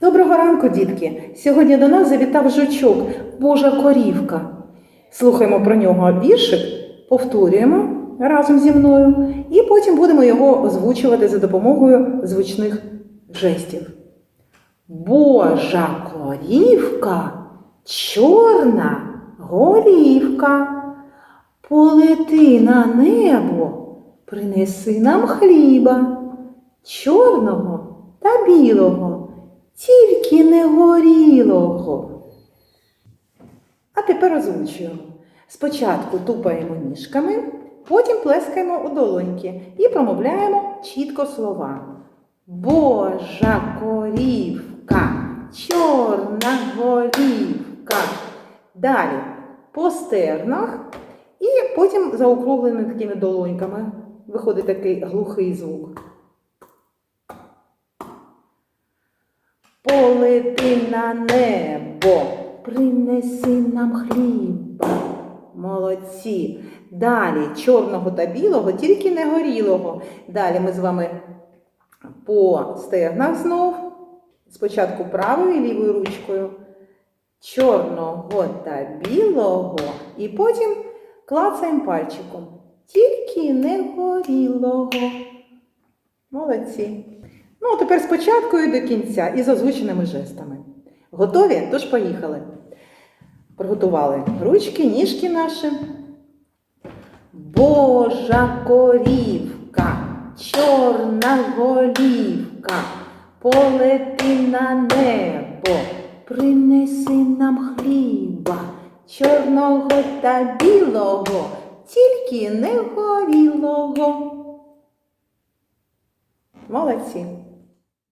Доброго ранку, дітки! Сьогодні до нас завітав жучок, Божа корівка. Слухаємо про нього віршик, повторюємо разом зі мною, і потім будемо його озвучувати за допомогою звучних жестів. Божа корівка, чорна голівка, полети на небо, принеси нам хліба, чорного та білого, тільки не горілого. А тепер озвучуємо. Спочатку тупаємо ніжками, потім плескаємо у долоньки і промовляємо чітко слова. Божа корівка, чорна голівка. Далі по стернах і потім заокругленими такими долоньками. Виходить такий глухий звук. Полети на небо, принеси нам хліба. Молодці. Далі чорного та білого, тільки не горілого. Далі ми з вами по стегнах знов. Спочатку правою і лівою ручкою. Чорного та білого. І потім клацаємо пальчиком. Тільки не горілого. Молодці. Ну, а тепер спочатку і до кінця, і з озвученими жестами. Готові? Тож поїхали. Приготували ручки, ніжки наші. Божа корівка, чорна голівка, полети на небо, принеси нам хліба, чорного та білого, тільки не горілого. Молодці.